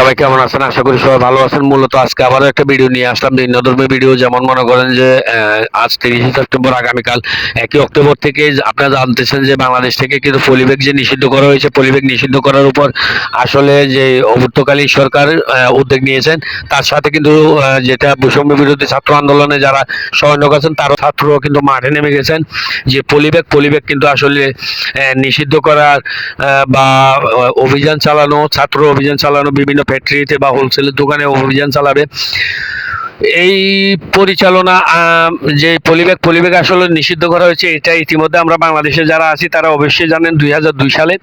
সবাই কেমন আছেন? আশা করি সবাই ভালো আছেন। মূলত আজকে আবারও একটা ভিডিও নিয়ে আসলাম। ভিন্নধর্মী ভিডিও যেমন মনে করেন যে আজ তিরিশে সেপ্টেম্বর, আগামীকাল একই অক্টোবর থেকে আপনারা জানতেছেন যে, বাংলাদেশ থেকে কিন্তু পলিব্যাগ যে নিষিদ্ধ করা হয়েছে, পলিব্যাগ নিষিদ্ধ করার উপর আসলে যে অভ্যুত্তকালীন সরকার উদ্যোগ নিয়েছেন, তার সাথে কিন্তু যেটা বৈষম্য বিরোধী ছাত্র আন্দোলনে যারা সহায়ক আছেন, তারও ছাত্রও কিন্তু মাঠে নেমে গেছেন। যে পলিব্যাগ পলিব্যাগ কিন্তু আসলে নিষিদ্ধ করার বা অভিযান চালানো, ছাত্র অভিযান চালানো, বিভিন্ন ফ্যাক্টরিতে বা হোলসেলের দোকানে অভিযান চালাবে। এই পরিচালনা যে পলিব্যাগ পলিব্যাগ আসলে নিষিদ্ধ করা হয়েছে, এটা ইতিমধ্যে আমরা বাংলাদেশে যারা আছি, তারা অবশ্যই জানেন দুই সালে।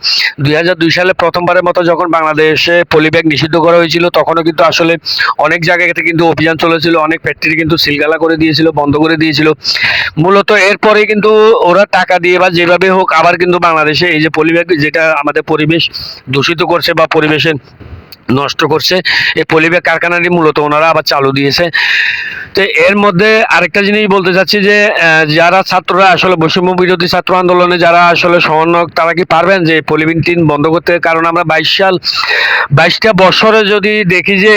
দু হাজার দুই সালে প্রথমবারের মতো যখন বাংলাদেশে পলিব্যাগ নিষিদ্ধ করা হয়েছিল, তখনও কিন্তু আসলে অনেক জায়গাতে কিন্তু অভিযান চলেছিল, অনেক ফ্যাক্টরি কিন্তু সিলগালা করে দিয়েছিল, বন্ধ করে দিয়েছিল। মূলত এরপরে কিন্তু ওরা টাকা দিয়ে বা যেভাবে হোক, আবার কিন্তু বাংলাদেশে এই যে পলিব্যাগ, যেটা আমাদের পরিবেশ দূষিত করছে বা পরিবেশে নষ্ট করছে। এই পলিব্যাগ কারখানাটি মূলত ওনারা আবার চালু দিয়েছে। তো এর মধ্যে আরেকটা জিনিস বলতে চাচ্ছি যে যারা ছাত্ররা আসলে বৈষম্য বিরোধী ছাত্র আন্দোলনে যারা আসলে সমন্বয়ক, তারা কি পারবেন যে পলিবিন টিন বন্ধ করতে? কারণ আমরা বাইশ সাল, বাইশটা বছরে যদি দেখি যে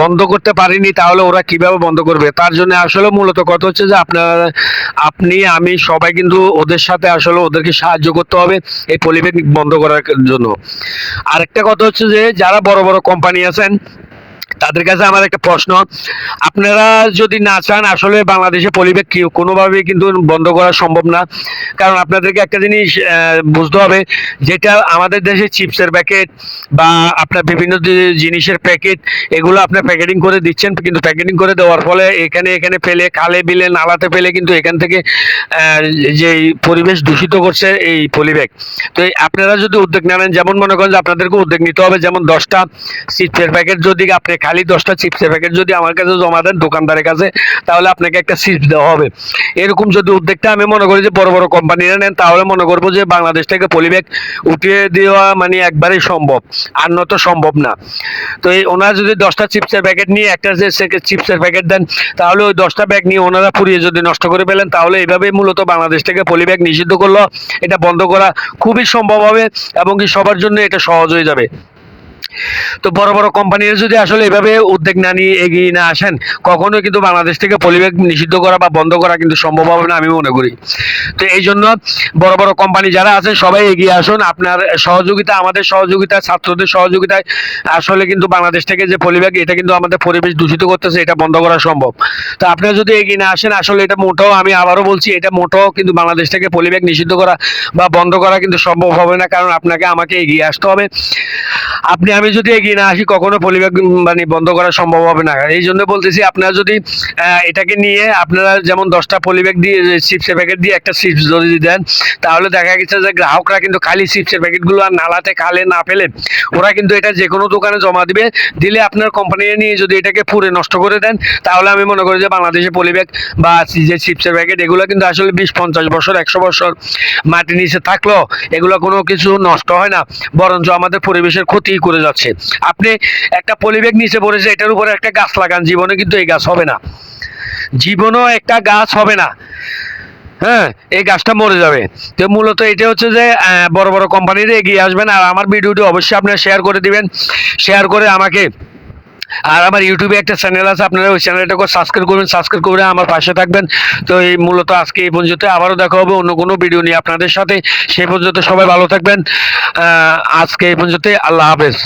বন্ধ করতে পারিনি, তাহলে ওরা কীভাবে বন্ধ করবে? তার জন্য আসলে মূলত কথা হচ্ছে যে, আপনার, আপনি, আমি সবাই কিন্তু ওদের সাথে আসলে ওদেরকে সাহায্য করতে হবে এই পলিবেগ বন্ধ করার জন্য। আরেকটা কথা হচ্ছে যে যারা বড় বড় কোম্পানি আছেন তাদের কাছে আমার একটা প্রশ্ন। আপনারা যদি না চান, আসলে বাংলাদেশে পরিবেশ কি? কোনোভাবেই কিন্তু বন্ধ করা সম্ভব না। কারণ আপনাদেরকে একটা জিনিস বুঝতে হবে, যেটা আমাদের দেশে চিপসের প্যাকেট বা আপনার বিভিন্ন জিনিসের প্যাকেট, এগুলো আপনার প্যাকেটিং করে দিচ্ছেন, কিন্তু প্যাকেটিং করে দেওয়ার ফলে এখানে এখানে ফেলে, খালে, বিলে, নালাতে ফেলে কিন্তু এখান থেকে যে পরিবেশ দূষিত করছে এই পলিব্যাগ। তো আপনারা যদি উদ্যোগ নেন, যেমন মনে করেন যে আপনাদেরকে উদ্যোগ নিতে হবে, যেমন দশটা চিপসের প্যাকেট যদি আপনি খালি দশটা চিপসের প্যাকেট যদি আমার কাছে জমা দেন দোকানদারের কাছে, তাহলে আপনাকে একটা চিপস দেওয়া হবে। এরকম যদি উদ্যোগটা আমি মনে করি যে বড় বড় কোম্পানিরা নেন, তাহলে মনে করব যে বাংলাদেশ থেকে পলিব্যাগ উঠিয়ে দেওয়া মানে একবারেই সম্ভব, আর নয়তো সম্ভব না। তো এই ওনারা যদি দশটা চিপসের প্যাকেট নিয়ে একটা যে চিপসের প্যাকেট দেন, তাহলে ওই দশটা ব্যাগ নিয়ে ওনারা পুড়িয়ে যদি নষ্ট করে ফেলেন, তাহলে এইভাবে মূলত বাংলাদেশ থেকে পলিব্যাগ নিষিদ্ধ করল। এটা বন্ধ করা খুবই সম্ভব হবে এবং কি সবার জন্য এটা সহজ হয়ে যাবে। তো বড় বড় কোম্পানিরা যদি আসলে এভাবে উদ্যোগ না নিয়ে এগিয়ে না আসেন, কখনোই কিন্তু বাংলাদেশ থেকে পলিব্যাগ নিষিদ্ধ করা বা বন্ধ করা কিন্তু সম্ভব হবে না, আমি মনে করি। তো এই জন্য বড় বড় কোম্পানি যারা আছেন, সবাই এগিয়ে আসুন। আপনার সহযোগিতা, আমাদের সহযোগিতা, ছাত্রদের সহযোগিতায় আসলে কিন্তু বাংলাদেশ থেকে যে পলিব্যাগ, এটা কিন্তু আমাদের পরিবেশ দূষিত করতেছে, এটা বন্ধ করা সম্ভব। তো আপনারা যদি এগিয়ে না আসেন, আসলে এটা মোটেও, আমি আবারও বলছি, এটা মোটেও কিন্তু বাংলাদেশ থেকে পলিব্যাগ নিষিদ্ধ করা বা বন্ধ করা কিন্তু সম্ভব হবে না, কারণ আপনাকে, আমাকে এগিয়ে আসতে হবে। আপনি আমি যদি এগিয়ে না আসি, কখনো পলিব্যাগ মানে বন্ধ করা সম্ভব হবে না। এই জন্য বলতেছি, আপনারা যদি এটাকে নিয়ে আপনারা যেমন দশটা পলিব্যাগ দিয়ে চিপসের প্যাকেট দিয়ে একটা চিপস যদি দেন, তাহলে দেখা গেছে যে গ্রাহকরা কিন্তু খালি চিপসের প্যাকেটগুলো আর নালাতে খালে না ফেলে। ওরা কিন্তু এটা যে কোনো দোকানে জমা দিবে, দিলে আপনার কোম্পানি নিয়ে যদি এটাকে পুরে নষ্ট করে দেন, তাহলে আমি মনে করি যে বাংলাদেশে পলিব্যাগ বা যে চিপসের প্যাকেট এগুলো কিন্তু আসলে বিশ, পঞ্চাশ বছর, একশো বছর মাটির নিচে থাকলেও এগুলো কোনো কিছু নষ্ট হয় না, বরঞ্চ আমাদের পরিবেশের ক্ষতি করে যাচ্ছে। আপনি একটা পলিব্যাগ নিচে পড়েছে এটার উপরে একটা গাছ লাগান, জীবনে কিন্তু এই গাছ হবে না। জীবনও একটা গাছ হবে না। হ্যাঁ এই গাছটা মরে যাবে। তো মূলত এটা হচ্ছে যে বড় বড় কোম্পানিরা এগিয়ে আসবেন। আর আমার ভিডিওটি অবশ্যই আপনারা শেয়ার করে দিবেন। শেয়ার করে আমাকে, আর আমার ইউটিউবে একটা চ্যানেল আছে, আপনারা ওই চ্যানেলটাকে সাবস্ক্রাইব করবেন সাবস্ক্রাইব করে আমার পাশে থাকবেন। তো এই মূলত আজকে এই পর্যন্ত আবারও দেখা হবে অন্য কোনো ভিডিও নিয়ে আপনাদের সাথে। সেই পর্যন্ত সবাই ভালো থাকবেন। আজকে এই পর্যন্ত আল্লাহ হাফেজ।